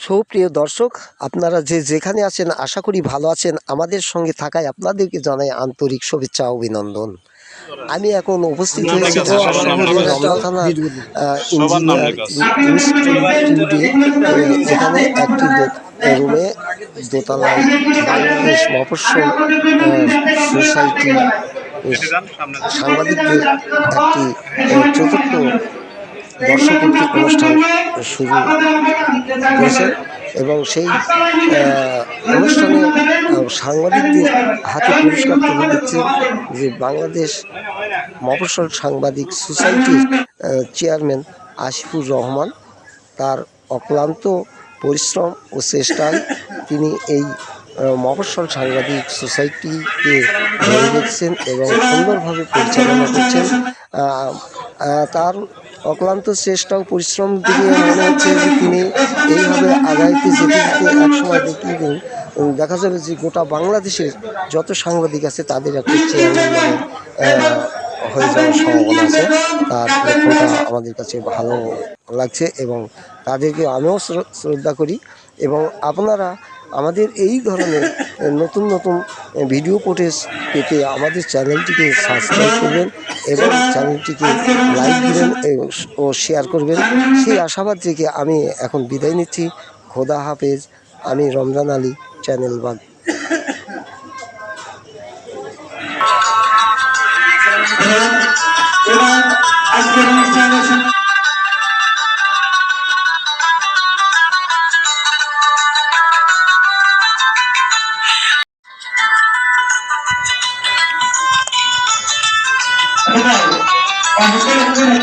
সুপ্রিয় দর্শক আপনারা যে যেখানে আছেন আশা করি ভালো আছেন আমাদের সঙ্গে থাকায় আপনাদেরকে জানাই আন্তরিক শুভেচ্ছা অভিনন্দন। আমি এখন উপস্থিত হয়েছি এখানে একটি রুমে দোতলায় বাংলাদেশ মফস্বল সোসাইটি সাংবাদিকদের একটি আহ, বর্ষপূর্তি অনুষ্ঠান শুরু করেছে এবং সেই অনুষ্ঠানে সাংবাদিকদের হাতে পুরস্কার তুলে দিচ্ছে যে বাংলাদেশ মফস্বল সাংবাদিক সোসাইটির চেয়ারম্যান আসিফুর রহমান তার অক্লান্ত পরিশ্রম ও চেষ্টায় তিনি এই মফস্বল সাংবাদিক সোসাইটিকে ধরে রেখেছেন এবং সুন্দরভাবে পরিচালনা করছেন। তার অক্লান্ত চেষ্টা ও পরিশ্রম দিকে মনে হচ্ছে যে তিনি এইভাবে আগাইতে যেতে যেতে একসময় দেখি উম, দেখা যাবে যে গোটা বাংলাদেশের যত সাংবাদিক আছে তাদের একটা চেয়ারম্যান হয়ে যাওয়ার সম্ভাবনা আছে। তার লক্ষ্যটা আমাদের কাছে ভালো লাগছে এবং তাদেরকে আমিও শ্রদ্ধা করি এবং আপনারা আমাদের এই ধরনের নতুন নতুন ভিডিও ফুটেজ পেতে আমাদের চ্যানেলটিকে সাবস্ক্রাইব করবেন এবং চ্যানেলটিকে লাইক দিবেন ও শেয়ার করবেন। সেই আশাবাদ থেকে আমি এখন বিদায় নিচ্ছি। খোদা হাফেজ। আমি রমজান আলী চ্যানেল বাগ সঙ্গে আমাদের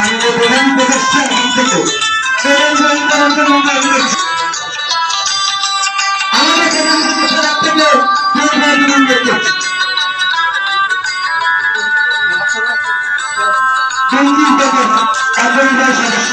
আমাদের প্রধান প্রতিষ্ঠান থেকে প্রধান জয়েন করার জন্য আমরা এগিয়েছি। আমাদের প্রধান প্রতিষ্ঠান থেকে প্রধান জয়েন করতেছি পঁচিশ থেকে একজন সদস্য